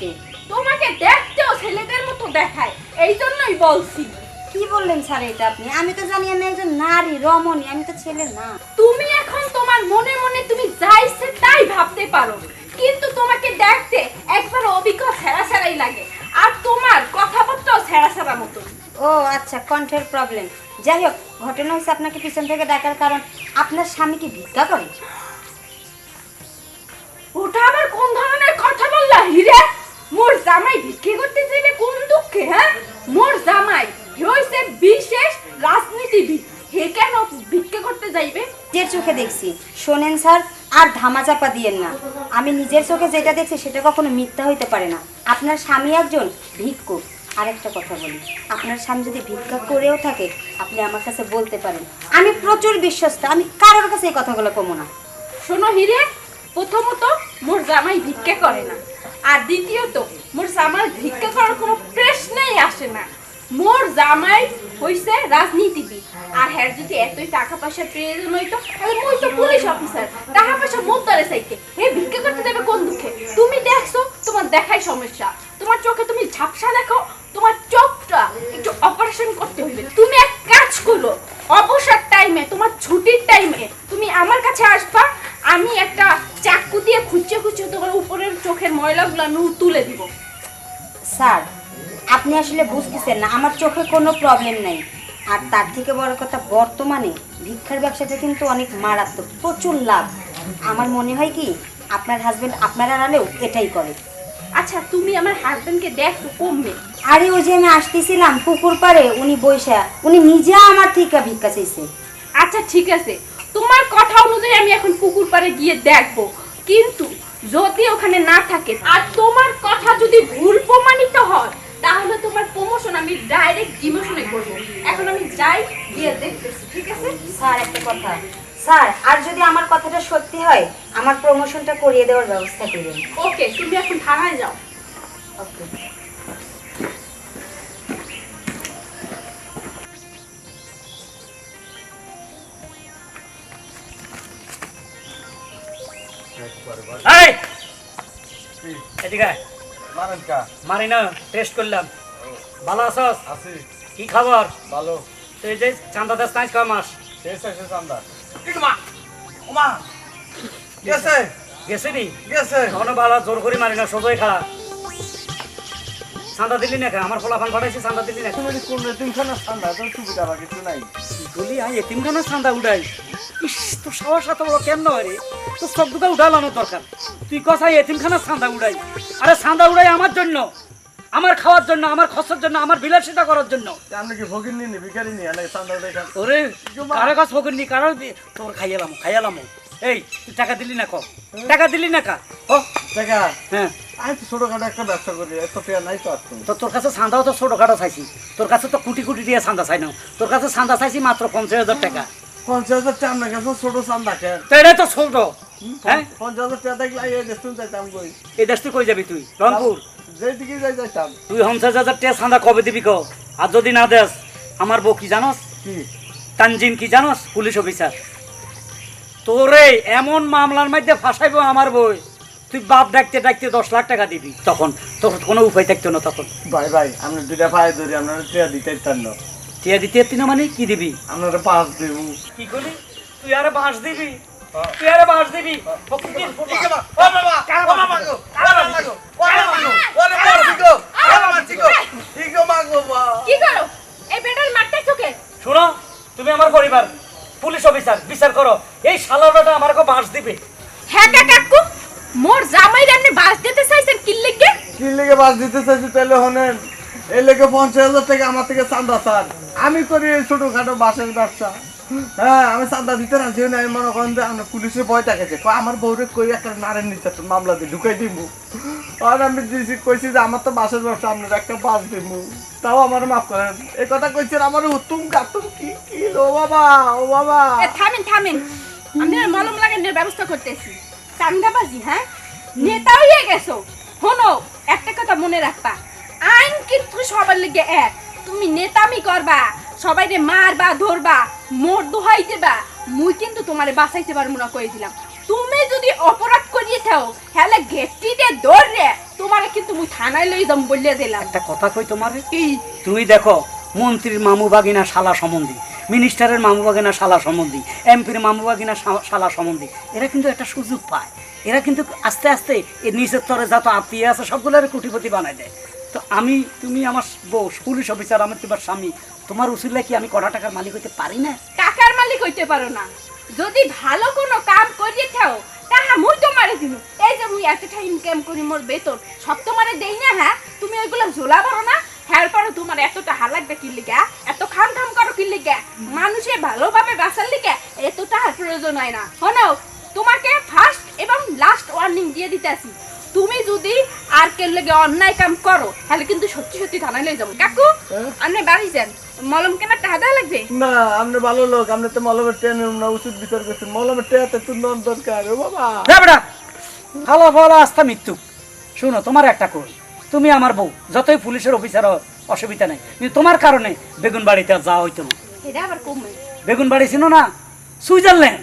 ছেলেদেরকে তোমাকে দেখতেও ছেলেদের মতো দেখায়। এই জন্যই বলছি। কি বললেন স্যার এটা আপনি? আমি তো জানি আমি একজন নারী রমণী আমি তো ছেলে না। তুমি এখন তোমার মনে মনে তুমি যা ইচ্ছে তাই ভাবতে পারো। কিন্তু তোমাকে দেখতে একবার অভিজ্ঞ ছেঁড়া ছেঁড়াই লাগে। আর তোমার কথাবার্তাও ছেঁড়া ছেঁড়া মতো ও আচ্ছা কণ্ঠের প্রবলেম যাই হোক ঘটনা হয়েছে আপনাকে পিছন থেকে ডাকার কারণ। আপনার স্বামী কি ভিক্ষা করে? ওটা আবার কোন ধরনের কথা বললা হিরে? মোর জামাই ভিক্ষে করতে চাইলে কোন দুঃখে হ্যাঁ? মোর জামাই হইছে বিশেষ রাজনীতিবিদ। হে কেন ভিক্ষে করতে যাইবে? নিজের চোখে দেখছি। শোনেন স্যার আর ধামাচাপা দিয়েন না। আমি নিজের চোখে যেটা দেখছি সেটা কখনো মিথ্যা হইতে পারে না। আপনার স্বামী একজন ভিক্ষুক আরেকটা কথা বলি আপনার স্বামী যদি ভিক্ষা করেও থাকে আপনি আমার কাছে বলতে পারেন। আমি প্রচুর বিশ্বস্ত আমি কারোর কাছে এই কথাগুলো কমো না। শোনো হিরে প্রথমত মোর জামাই ভিক্ষা করে না। আর দ্বিতীয়ত, মোর জামাই ভিক্ষা করার কোনো প্রশ্নই আসে না। মোর জামাই হইছে রাজনীতিবিদ। আর হ্যার যদি এতই টাকা পয়সার প্রয়োজন হইতো, তাহলে মই তো পুলিশ অফিসার টাকা পয়সা মোর দ্বারে চাইতে। হে ভিক্ষা করতে দেবে কোন দুঃখে? তুমি দেখছ, তোমার দেখাই সমস্যা। তোমার চোখে তুমি ঝাপসা দেখো, তোমার চোখটা একটু অপারেশন করতে হইবে। তুমি এক কাজ করো, অবসর টাইমে তোমার ছুটির টাইমে তুমি আমার কাছে আসবা, আমি একটা চাকু দিয়ে খুঁজে খুঁজে তোমার উপরের চোখের ময়লাগুলো আমি তুলে দিব। স্যার আপনি আসলে বুঝতেছেন না আমার চোখে কোনো প্রবলেম নাই। আর তার থেকে বড় কথা বর্তমানে ভিক্ষার ব্যবসাটা কিন্তু অনেক মারাত্মক প্রচুর লাভ। আমার মনে হয় কি আপনার হাজবেন্ড আপনার আড়ালেও এটাই করে। আচ্ছা তুমি আমার হাজবেন্ডকে দেখো কমবে। আরে ওই যে আমি আসতেছিলাম পুকুর পাড়ে উনি বৈশা উনি নিজে আমার থেকে ভিক্ষা চাইছে। আচ্ছা ঠিক আছে। তোমার কথা অনুযায়ী আমি এখন পুকুর পাড়ে গিয়ে দেখব। কিন্তু যদি ওখানে না থাকে আর তোমার কথা যদি ভুল প্রমাণিত হয় তাহলে তোমার প্রমোশন আমি ডাইরেক্ট ডিমোশনে করব। এখন আমি যাই গিয়ে দেখতেছি ঠিক আছে? স্যার একটা কথা। স্যার আর যদি আমার কথাটা সত্যি হয় আমার প্রমোশনটা করিয়ে দেওয়ার ব্যবস্থা করবেন ওকে তুমি এখন থানায় যাও। ওকে এদিকে। মারেন কা? মারি না টেস্ট করলাম। ভালো আছস? আছি। কি খবর? ভালো। তুই যে চান্দা দাস তাই কয় মাস? শেষ আছে চান্দা। কিন্তু মা ওমা গেছে। গেছে। নি? গেছে। তখনও ভালো জোর করে মারি না সবাই খাড়া চান্দা দিলি না? আমার ফলাফল ঘটাইছি চান্দা দিলি না? তুমি কোন তিনখানা চান্দা তোর সুবিধা বা কিছু নাই। বলি? আই এতিমখানার চান্দা উঠাই ইস তোর সাহস এত বড় কেন রে? তোর সব দুটা উঠালানোর দরকার। তুই কথাই এতিমখানার চান্দা উড়াই। আরে চান্দা উড়াই আমার জন্য। আমার খাওয়ার জন্য আমার খরচের জন্য আমার বিলাসিতা করার জন্য। আপনি কি ভগিন নিনি ভিখারি নি? এনে চান্দা দেখা ওরে কারও কাছ ফকিরনি কারও দি- তোর খাইয়ালাম খাইয়ালাম। এই তুই টাকা দিলি না ক? টাকা দিলি না কা? ও দেখা হ্যাঁ। আমি তো ছোটখাটো একটা ব্যবসা করি এত পেয়া নাই তো আর তো তো তোর কাছে তো ছোটখাটো চাইছি। তোর কাছে তো কোটি কোটি চাই না তোর কাছে চাইছি মাত্র পঞ্চাশ হাজার টাকা। পঞ্চাশ হাজার টাকা আপনার কাছে ছোট চান্দা কে তো এটাই তো ছোট। হ্যাঁ? পঞ্চাশ হাজার টাকা দেখলে এই দেশতুন যাইতাম কই? এই দেশ তুই কই যাবি তুই? রংপুর? যেই যাই যাইতাম। তুই পঞ্চাশ হাজার টাকা চান্দা কবে দিবি ক আর যদি না দেস আমার বউ কি জানস? কি? তানজিম কি জানস? Police officer. তোরে এমন মামলার মধ্যে ফাঁসাইবো আমার বই তুই বাপ ডাকতে ডাকতে দশ লাখ টাকা দিবি তখন। তোর কোনো উপায় থাকতো না তখন। ভাই ভাই আপনি দুইটা পায়ে ধরি আপনারা টিয়া দিতে না। টিয়া দিতে পারতি না মানে কি দিবি? আপনারা পাঁচ দেব। কি করলি? তুই আরে বাঁশ দিবি? তুই আরে বাঁশ দিবি? ফকির। কি করো? এই বেটার মারতে চোখে? শোনো তুমি আমার পরিবার পুলিশ অফিসার বিচার করো। এই শালাটা আমার কাছে বাঁশ দিবে। হ্যাঁ কাকু। মোর জামাই এমনি বাস দিতে চাইছেন কি লিখে কি লেগে বাস দিতে চাইছি তাহলে হনেন এই লেগে পঞ্চাশ হাজার টাকা আমার থেকে চান্দা স্যার আমি করি এই ছোটখাটো বাসের ব্যবসা। হ্যাঁ আমি চান্দা দিতে রাজি না আমি মনে করেন যে আমরা পুলিশের ভয় দেখেছে আমার বউরে কই একটা নারেন নির্যাতন মামলা দিয়ে ঢুকাই দিব আর আমি দিয়েছি কইছি যে আমার তো বাসের ব্যবসা আপনার একটা বাস দিব তাও আমার মাফ করেন। এই কথা কইছেন আমার উত্তম কাতুম কি কি ও বাবা ও বাবা। থামেন থামেন। আমি মলম লাগানোর ব্যবস্থা করতেছি। চান্দাবাজি হ্যাঁ? নেতা হয়ে গেছো। শোনো, একটা কথা মনে রাখবা। আইন কিন্তু সবার লিগে এক। তুমি নেতামি করবা, সবাইরে মারবা, ধরবা, মোর দোহাই দেবা। মুই কিন্তু তোমারে বাঁচাইতে পারব না কয়ে দিলাম। তুমি যদি অপরাধ করিয়ে থাও, হলে গেটিতে ধরে তোমারে কিন্তু মুই থানায় লই যাম বলে দিলাম। একটা কথা কই তোমার? কি তুমি দেখো, মন্ত্রীর মামু বাগিনা শালা সম্বন্ধী। মিনিস্টারের মামু বাগিনা শালা সম্বন্ধী, এমপির মামু বাগিনা শা- শালা সম্বন্ধী, এরা কিন্তু একটা সুযোগ পায়। এরা কিন্তু আস্তে আস্তে এর নিচের তরে যত আত্মীয় আছে সবগুলোর কোটিপতি বানায় দেয়। তো আমি, তুমি আমার বউ, পুলিশ অফিসার, আমার তোমার স্বামী, তোমার উচিলে কি আমি কটা টাকার মালিক হইতে পারি না? টাকার মালিক হইতে পারো না। যদি ভালো কোনো কাম করিয়ে থাও, তাহা মুই তোমারে দিব এই যে মুই এতটা ইনকাম করি মোর বেতন, সব তোমারে দেই না হ্যাঁ? তুমি ওইগুলো ঝোলা পারো না। হ্যার পরে তোমার এতটা হাল লাগবে কি লিগা এত খাম খাম করো কি লিগা? মানুষে ভালোভাবে বাঁচার লিগা এত টাকার প্রয়োজন হয় না। শোনো তোমাকে ফার্স্ট এবং লাস্ট ওয়ার্নিং দিয়ে দিতেছি। তুমি যদি আর কে লেগে অন্যায় কাম করো তাহলে কিন্তু সত্যি সত্যি থানায় লই যাব। কাকু আপনি বাড়ি যান। মলম কেনার টাকা দেওয়া লাগবে? না আপনি ভালো লোক আমরা তো মলমের ট্রেনে না উচিত বিচার করছেন মলমের ট্রেনে তো নন দরকার ও বাবা। যা বেটা ভালো ভালো আস্থা মৃত্যু। শোনো তোমার একটা কই তুমি আমার বউ। যতই পুলিশের অফিসার অসুবিধা নেই। কিন্তু তোমার কারণে বেগুন বাড়িতে যাওয়া হইতো না। বেগুন বাড়ি ছিল না? সুইজারল্যান্ড।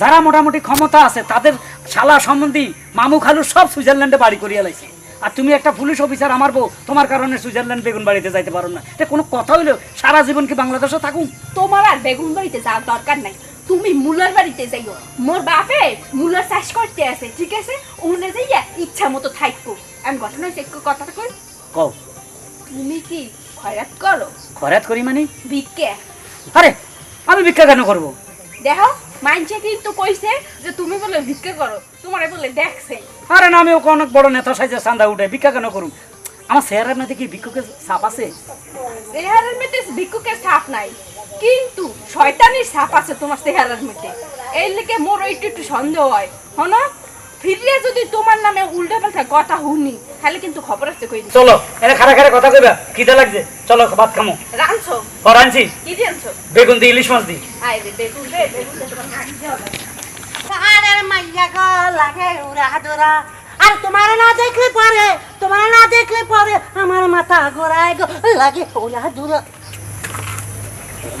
যারা মোটামুটি ক্ষমতা আছে তাদের শালা সম্বন্ধী মামু খালু সব সুইজারল্যান্ডে বাড়ি করিয়া লাইছে। আর তুমি একটা পুলিশ অফিসার আমার বউ তোমার কারণে সুইজারল্যান্ড বেগুন বাড়িতে যাইতে পারো না। এটা কোনো কথা হইল সারা জীবন কি বাংলাদেশে থাকুন তোমার আর বেগুন বাড়িতে যাওয়ার দরকার নাই। তুমি মুলার বাড়িতে যাইও। মোর বাপে মুলার চাষ করতে আছে ঠিক আছে? ওখানে যাইয়া ইচ্ছা মতো থাকব আমি ঘটনা হয়েছে কথাটা কই? কও। তুমি কি খয়রাত করো? খরাত করি মানে? ভিক্ষে? আরে আমি ভিক্ষা কেন করব? দেখো মাইনছে কিন্তু কইছে যে তুমি বলে ভিক্ষে করো তোমারে বলে দেখছে। আরে না আমি ওকে অনেক বড় নেতা সাইজে চান্দা উঠে ভিক্ষা কেন করুন আমার চেহারার মধ্যে কি ভিক্ষুকের ছাপ আছে? চেহারার মধ্যে ভিক্ষুকের ছাপ নাই। কিন্তু শয়তানির ছাপ আছে তোমার চেহারার মধ্যে এই লেগে মোর একটু একটু সন্দেহ হয়। হনো? ফিরিয়ে যদি তোমার নামে উল্টা পাল্টা কথা শুনি তাহলে কিন্তু খবর আছে কই দিই চলো এনে খারা খারা কথা কইবা খিদে লাগছে। চলো ভাত খামো। রানছো করানছি কি দিয়েছ বেগুন দিয়ে ইলিশ মাছ দিই। আয় রে বেগুন রে বেগুন দে তোমার আরে মাইয়া গো লাগে উড়া দোরা। আর তোমার না দেখলে পরে তোমার না দেখলে পরে আমার মাথা ঘোরায় গো লাগে উড়া দোরা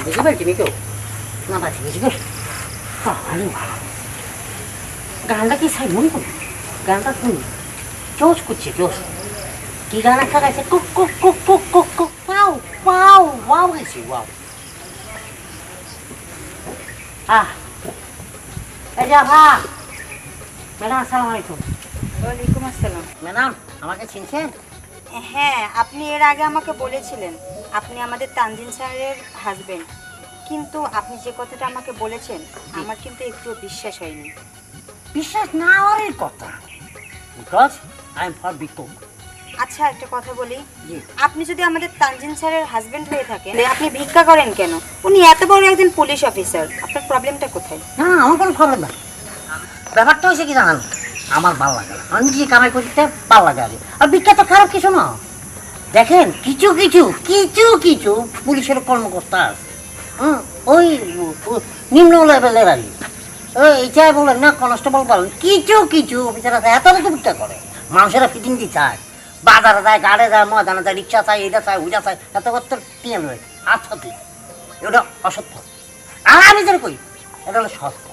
বুঝতে পারছি কেউ না পাচ্ছি বুঝবে ভালো গানটা কি সাই মনে করো গানটা শুনি জোশ করছে জোশ কি গান একটা গাইছে কুক কুক কুক কুক কুক কুক পাও পাও ওয়াও গেছে ওয়াও আহ এই যে ভা ম্যাডাম আসসালামু আলাইকুম ওয়ালাইকুম আসসালাম। ম্যাডাম আমাকে চিনছেন? হ্যাঁ আপনি এর আগে আমাকে বলেছিলেন আপনি আমাদের তানজিন স্যারের হাজবেন্ড কিন্তু আপনি যে কথাটা আমাকে বলেছেন আমার কিন্তু একটু বিশ্বাস হয়নি। বিশ্বাস না হওয়ারই কথা। বিকজ আই এম ফর বিকুক আচ্ছা একটা কথা বলি। আপনি যদি আমাদের তানজিন স্যারের হাজবেন্ড হয়ে থাকেন আপনি ভিক্ষা করেন কেন? উনি এত বড় একজন পুলিশ অফিসার আপনার প্রবলেমটা কোথায়? না না আমার কোনো প্রবলেম না। ব্যাপারটা হয়েছে কি জানান? আমার ভালো লাগে না। আমি নিজে কামাই করতে ভালো লাগে আগে আর বিখ্যাত খারাপ কিছু না। দেখেন কিছু কিছু কিছু কিছু পুলিশের কর্মকর্তা আছে। হুম, ওই নিম্ন লেভেলের আর ওই এইটাই বলেন না কনস্টেবল বলেন। কিছু কিছু অফিসার আছে এত তো বিক্রি করে মানুষেরা ফিটিং দিয়ে চায়। বাজারে যায় গাড়ে যায় ময়দানে যায় রিক্সা চায় এটা চায় ওইটা চায় এত করতে টিএম রয়েছে। আচ্ছা তুই এটা অসত্য। আর আমি যেটা কই এটা হলো সত্য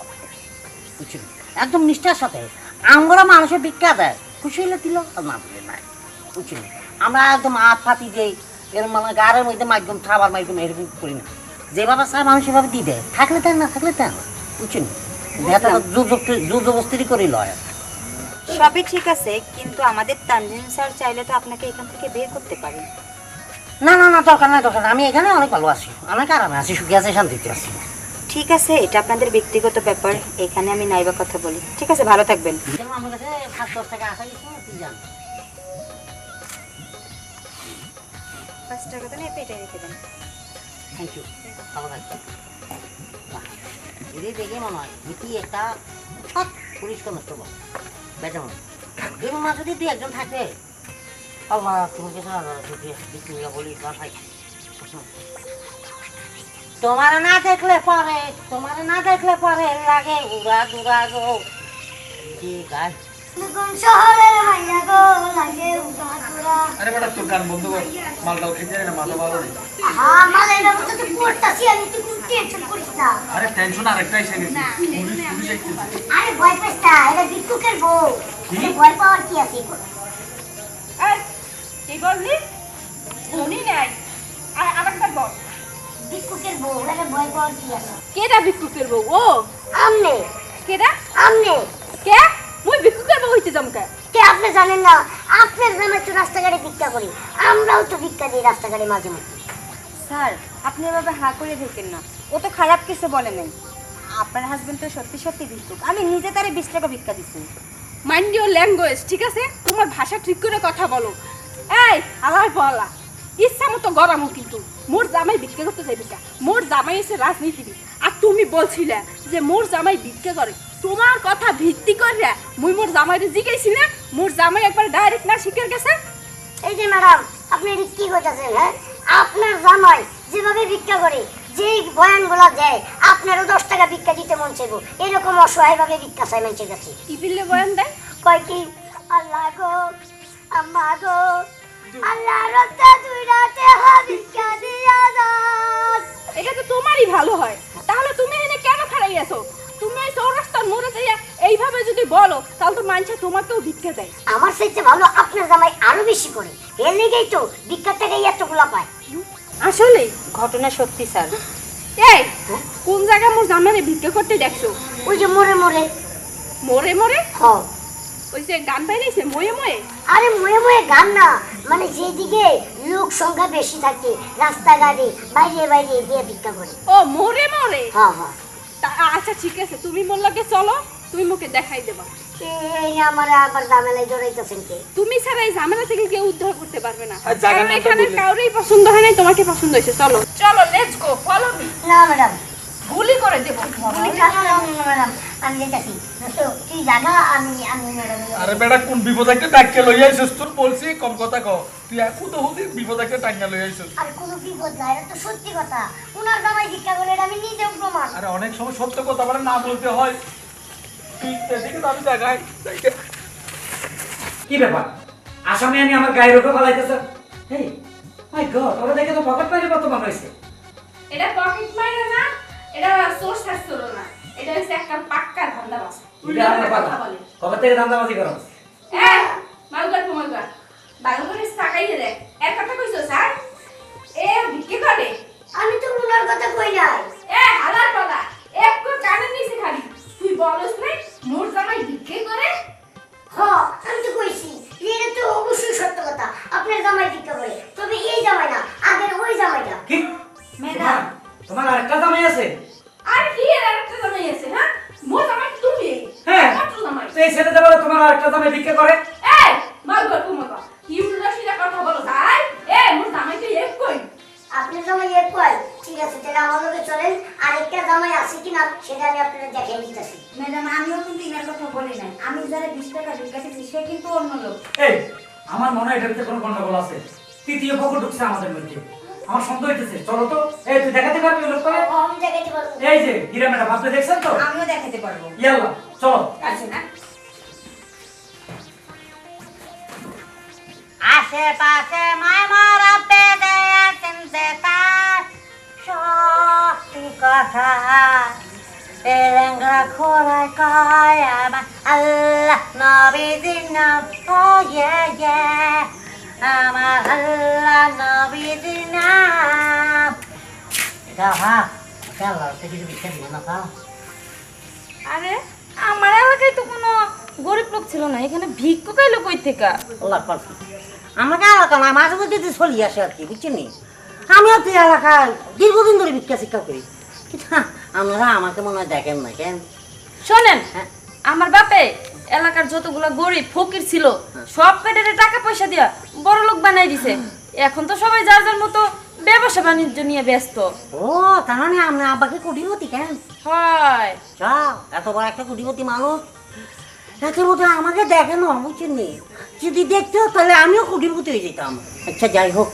একদম নিষ্ঠার সাথে আমরা মানুষের ভিক্ষা দেয়। খুশি হলে দিল আর না দিলে নাই। আমরা একদম হাত ফাতি দেই এরকম মানে গাড়ির মধ্যে মাধ্যম খাবার মাধ্যম এরকম করি না। যেভাবে চায় মানুষ সেভাবে দিয়ে দেয় থাকলে দেয় না থাকলে দেয় না। বুঝছি? জোর জবস্তি করে লয়। সবই ঠিক আছে কিন্তু আমাদের তানজিন স্যার চাইলে তো আপনাকে এখান থেকে বের করতে পারেন। না না না দরকার নাই দরকার আমি এখানে অনেক ভালো আছি। অনেক আরামে আছি সুখী আছি শান্তিতে আছি। ঠিক আছে এটা আপনাদের ব্যক্তিগত ব্যাপার এখানে আমি নাইবা কথা বলি। ঠিক আছে ভালো থাকবেন। দেখে মনে হয় এটি একটা সৎ পুলিশ কনস্টেবল বেটা মনে যদি দুই একজন থাকে আল্লাহ বলি তোমার না দেখলে পরে তোমার না দেখলে পরে লাগে উড়া দুরা গো। যে গাছ? নতুন শহরের মাইয়া গো লাগে আরে বেটা তোর গান বন্ধ কর। মালটাও খেতে না মাথা ভালো নেই। এটা মতো তো পড়তাছি আমি তুই কোনো টেনশন করিস না। আরে টেনশন আরেকটা এসে গেছে। পুলিশ পুলিশ একটু আরে ভয় পাস না এটা বিট্টুকের বউ। ভয় পাওয়ার কি আছে? কি বললি? শুনি নাই। আর আরেকটা বল। বিট্টুকের বউ এটা ভয় পাওয়ার কি আছে? কেডা ভিক্ষুকের বউ? ও! আমনে। কেডা? আমনে। কে? মুই ভিক্ষুকের বউ হইতে জমকা কে? আপনি জানেন না? আপনার গ্রামে তো রাস্তাঘাটে ভিক্ষা করি আমরাও তো ভিক্ষা দিই রাস্তাঘাটে মাঝে মাঝে স্যার আপনি এভাবে হা করে দেখেন না। ও তো খারাপ কিছু বলে নাই। আপনার হাজবেন্ড তো সত্যি সত্যি ভিক্ষুক আমি নিজে তারে বিশ টাকা ভিক্ষা দিচ্ছি মাইন্ড ইউর ল্যাঙ্গুয়েজ ঠিক আছে? তোমার ভাষা ঠিক করে কথা বলো। এই আলার বলা। ইচ্ছা মতো গরমও কিন্তু। মোর জামাই ভিক্ষা করতে যাইবে মোর জামাই এসে রাজনীতিবিদ। আর তুমি বলছিলে যে মোর জামাই ভিক্ষা করে। তোমার কথা ভিত্তি করে মুই মোর জামাইরে জিজ্ঞাসিলে মোর জামাই একবার ডাইরেক্ট না শিখে গেছে। এই যে ম্যাডাম আপনি কি করতেছেন হ্যাঁ? আপনার জামাই যেভাবে ভিক্ষা করে যেই বয়ানগুলা দেয় আপনারও দশ টাকা ভিক্ষা দিতে মন চাইব। এরকম অসহায়ভাবে ভিক্ষা চাই মানুষের কাছে কি পিল্লে বয়ান দেয়? কয় কি আল্লাহ গো আম্মা গো আল্লাহ রক্তা দুই রাতে দিয়া যাস এটা তো তোমারই ভালো হয়। তাহলে তুমি এখানে কেন খাড়াই আছো তুমি এই চৌরাস্তার মোড়ে যাইয়া এইভাবে যদি বলো তাহলে তো মানুষে তোমাকেও ভিক্ষা দেয়। আমার চাইতে ভালো আপনার জামাই আরও বেশি করে। এর লেগেই তো ভিক্ষার টাকাই এতগুলা পায়। আসলে ঘটনা সত্যি স্যার। এই কোন জায়গায় মোর জামাইরে ভিক্ষা করতে দেখছ? ওই যে মোড়ে মোড়ে। মোড়ে মোড়ে? হ ওই যে গান বাইরেছে ময়ে ময়ে? আরে ময়ে ময়ে গান না। মানে যেদিকে লোক সংখ্যা বেশি থাকে রাস্তাঘাটে বাইরে বাইরে দিয়ে ভিক্ষা করে। ও মোড়ে মোড়ে? হ্যাঁ হ্যাঁ। আচ্ছা ঠিক আছে তুমি মোল্লাকে চলো তুমি মুখে দেখাই দেবা। এই আমার আবার ঝামেলায় জড়াইতেছেন কে? তুমি ছাড়া এই ঝামেলা থেকে কেউ উদ্ধার করতে পারবে না। আর জায়গা কারণ এখানে কাউরেই পছন্দ হয় নাই তোমাকে পছন্দ হয়েছে চলো। চলো লেটস গো ফলো মি না ম্যাডাম গুলি করে দেবো। ম্যাডাম আমি তুই জাগা আমি আমি আরে বেটা কোন বিপদ একটা ডাক্কে লই আইছিস তোর? বলছি কম কথা কও। তুই এখন তো হুদি বিপদ একটা টাঙ্গা লই আইছিস আর কোনো বিপদ নাই এটা তো সত্যি কথা। উনার জামাই ভিক্ষা করে আমি নিজেও প্রমাণ। আরে অনেক সময় সত্য কথা বলে না বলতে হয়। তুই এদিকে তো আমি দেখাই কি ব্যাপার? আসামে আমি আমার গায়ের উপরে পালাইতেছে হেই মাই গড ওরা দেখে তো পকেট পাইলে কত মনে হয়েছে এটা পকেট মাইরে না? এটা সোর্স আসছিল না। এটা হচ্ছে একটা পাক্কা ধান্দা বাস এটা আমার কথা কবে থেকে ধান্দাবাজি করো? হ্যাঁ মালগার মালগার ভালো করে তাকাইয়ে দেখ এক কথা কইছো স্যার? এ ভিক্ষে করে? আমি তো উনার কথা কই নাই। এ হালার পালা। এক কানে নিছে খালি। তুই বলস নাই মোর জামাই তৃতীয় পক্ষ ঢুকছে আমাদের মধ্যে। আমার সন্দেহ হইতেছে। চলো তো এই তুই দেখাতে পারবি ওই লোকটাকে? আমি দেখাইতে পারব। এই যে দেখছেন তো? আমিও দেখাতে পারব। ইয়াল্লা চলো। আছে না। আশেপাশে মামারা তার সত্যি কথা। তেলেঙ্গা খোরায় কয় আমার আল্লাহ নবীজির নাম ও ইয়ে ইয়ে। আমার আল্লাহ নবীজির নাম। এটা হা চল কিছু বিচ্ছা দিব না আরে আমার এলাকায় তো কোনো গরিব লোক ছিল না এখানে ভিক্ষুক এলো কই থেকে আল্লাহ পারছি আমাকে এলাকা না মাঝে মধ্যে তো চলি আসে আর কি বুঝছেন আমিও তো এলাকায় দীর্ঘদিন ধরে ভিক্ষা শিক্ষা করি। কিন্তু আপনারা আমাকে মনে হয় দেখেন না কেন? শোনেন হ্যাঁ। আমার বাপে এলাকার যতগুলো গরিব ফকির ছিল সব পেটের টাকা পয়সা দিয়া বড় লোক বানাই দিছে। এখন তো সবাই যার যার মতো ব্যবসা বাণিজ্য নিয়ে ব্যস্ত। ও তার মানে আপনার আব্বাকে কুটিপতি কেন? হয়। যাও এত বড় একটা কুটিপতি মানুষ। এত মতো আমাকে দেখেন না বুঝছেন নি? যদি দেখতো তাহলে আমিও কুটিপতি হয়ে যেতাম। আচ্ছা যাই হোক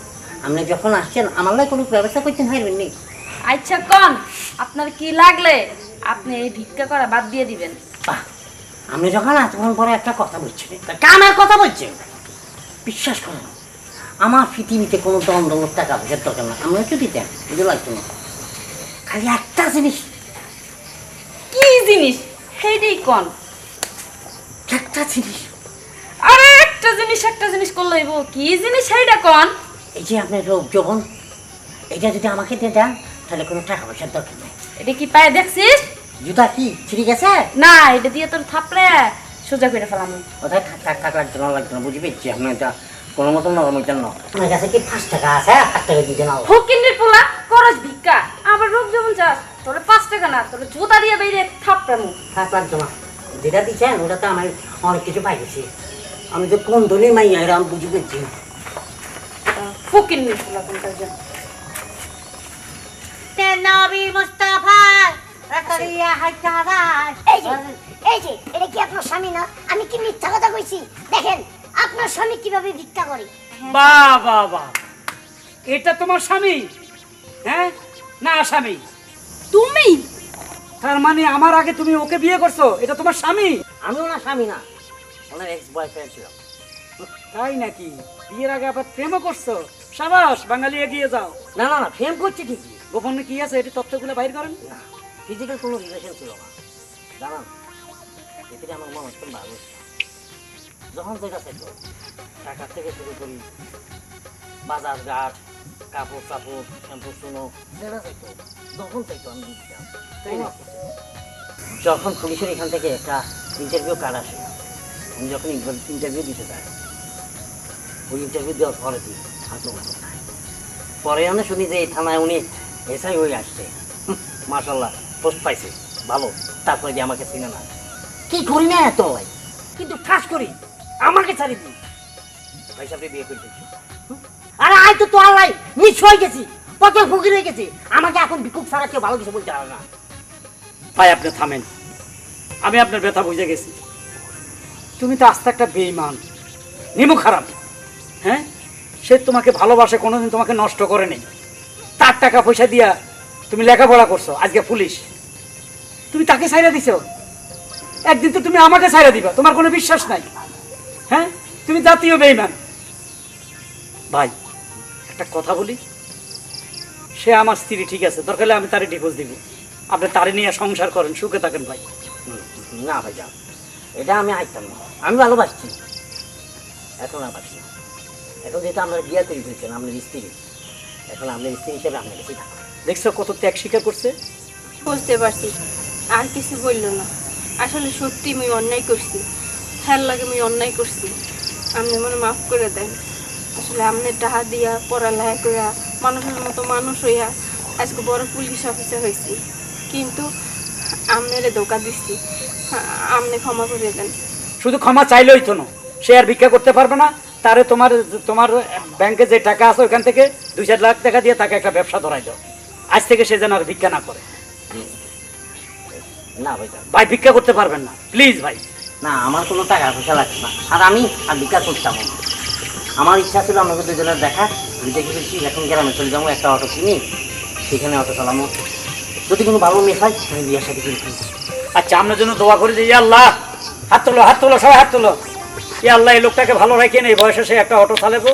আপনি যখন আসছেন আমার লাই কোনো ব্যবস্থা করছেন হারবেন নি? আচ্ছা কন আপনার কি লাগলে আপনি এই ভিক্ষা করা বাদ দিয়ে দিবেন। বাহ আপনি যখন এতক্ষণ পরে একটা কথা বলছেন। তা কামের কথা বলছেন? বিশ্বাস করুন আমার পৃথিবীতে কোনো দম টাকা পয়সার দরকার না আমি একটু দিতেন বুঝতে লাগতো না। খালি একটা জিনিস। কি জিনিস? সেইটাই কন? একটা জিনিস। আরে একটা জিনিস একটা জিনিস করলে হইব। কি জিনিস সেইটা কন? এই যে আপনার রোগ যখন এটা যদি আমাকে দিয়ে দেন তাহলে কোনো টাকা পয়সার দরকার নেই। এটা কি পায়ে দেখছিস? জুতা কি? ছিঁড়ে গেছে? না এটা দিয়ে তোর থাপড়ে সোজা করে ফেলাম। ওটা থাক থাক থাক লাগতো না লাগতো না বুঝি পেয়েছি আপনার এটা কোনো মতন নরম এটা না। আপনার কাছে কি পাঁচ টাকা আছে? পাঁচ টাকা দিতে না ফকিন্দির পোলা করস ভিক্ষা। আবার রোগ যেমন চাস তোর পাঁচ টাকা না তোর জুতা দিয়ে বেরিয়ে থাপড়ামু। থাক লাগতো না। যেটা দিচ্ছেন ওটাতে আমি অনেক কিছু পাই গেছি। আমি তো কোন ধনী মাই এরা আমি বুঝি পেয়েছি। ফকিন্দির পোলা কোনটার জন্য? নবী মুস্তাফা এই যে এই যে এটা কি আপনার স্বামী না? আমি কি মিথ্যা কথা কইছি? দেখেন আপনার স্বামী কীভাবে ভিক্ষা করে? বাহ বাহ বাহ এটা তোমার স্বামী? হ্যাঁ? না স্বামী। তুমি? তার মানে আমার আগে তুমি ওকে বিয়ে করছ? এটা তোমার স্বামী? আমি ওনার স্বামী না। ওনার এক্স বয়ফ্রেন্ড ছিল। তাই নাকি? বিয়ের আগে আবার প্রেমও করছ? সাবাস বাঙালি এগিয়ে যাও। না না না প্রেম করছে ঠিকই। গোপনে কি আছে? এটি তথ্যগুলো বাইর করেন। না। ফিজিক্যাল কোনো রিলেশন ছিল না। জানান এতে আমার মনে হচ্ছে ভালো যখন যেটা চাইতো টাকার থেকে শুরু করি, বাজার ঘাট, কাপড় চাপড়, শ্যাম্পু শুনো যেটা চাইতো যখন চাইতো আমি? যখন পুলিশের এখান থেকে একটা ইন্টারভিউ কার্ড আসে, আমি যখন ইন্টারভিউ দিতে যাই, ওই ইন্টারভিউ দেওয়ার পরে দিই হাত পরে আমি শুনি যে এই থানায় উনি এসআই হয়ে আসছে। মার্শাল্লাহ পোস্ট পাইছে। ভালো তারপরে যে আমাকে চিনে না। কি করি না এত? ভাই কিন্তু ঠাস করি আমাকে ছাড়ি দিই ভাই সাহেব বিয়ে করে দিচ্ছি আরে আয় তো তো আল্লাহ মিস হয়ে গেছি কত ফকির গেছি। আমাকে এখন ভিক্ষুক ছাড়া কেউ ভালো কিছু বলতে পারে না। ভাই আপনি থামেন। আমি আপনার ব্যথা বুঝে গেছি। তুমি তো আস্তে একটা বেইমান নিমু খারাপ। হ্যাঁ? সে তোমাকে ভালোবাসে কোনোদিন তোমাকে নষ্ট করে নেই তার টাকা পয়সা দিয়া তুমি লেখাপড়া করছ আজকে পুলিশ। তুমি তাকে ছাইরা দিছো? একদিন তো তুমি আমাকে ছাইরা দিবা তোমার কোনো বিশ্বাস নাই। হ্যাঁ? তুমি জাতীয় বেইমান। ভাই একটা কথা বলি। সে আমার স্ত্রী ঠিক আছে দরকার হলে আমি তারে ডিভোর্স দিব। আপনি তারে নিয়ে সংসার করেন সুখে থাকেন ভাই। হুম, না ভাই যাও। এটা আমি আইতাম না। আমি ভালোবাসছি। এখন না। এখন যেহেতু আপনার বিয়ে তৈরি হয়েছেন আপনার স্ত্রী। এখন আপনার স্ত্রী হিসেবে আপনার দেখছ কত ত্যাগ স্বীকার করছে? বুঝতে পারছি। আর কিছু বলল না। আসলে সত্যি আমি অন্যায় করছি। হ্যার লাগে আমি অন্যায় করছি। আপনি মনে মাফ করে দেন। আসলে আপনি টাকা দিয়া পড়ালেখা করিয়া মানুষের মতো মানুষ হইয়া আজকে বড় পুলিশ অফিসার হয়েছি কিন্তু আপনারে ধোকা দিচ্ছি আপনি ক্ষমা করে দেন। শুধু ক্ষমা চাইলেই তো না। সে আর ভিক্ষা করতে পারবে না। তারে তোমার তোমার ব্যাংকে যে টাকা আছে ওইখান থেকে দুই চার লাখ টাকা দিয়ে তাকে একটা ব্যবসা ধরাই দাও। আজ থেকে সে যেন আর ভিক্ষা না করে। না ভাই ভাই ভিক্ষা করতে পারবেন না। প্লিজ ভাই। না আমার কোনো টাকা পয়সা লাগছে না। আর আমি আর ভিক্ষা করতাম না। আমার ইচ্ছা ছিল আমাকে দুজনের দেখা। আমি দেখে ফেলছি এখন গ্রামে চলে যাব একটা অটো কিনি সেখানে অটো চালাবো। যদি কোনো ভালো মেয়ে হয় আমি বিয়ের সাথে করে ফেলব। আচ্ছা আমরা জন্য দোয়া করি যে আল্লাহ হাত তোলো হাত তোলো সবাই হাত তোলো। ইয়া আল্লাহ এই লোকটাকে ভালো রাখেন এই বয়সে সে একটা অটো চালাবো।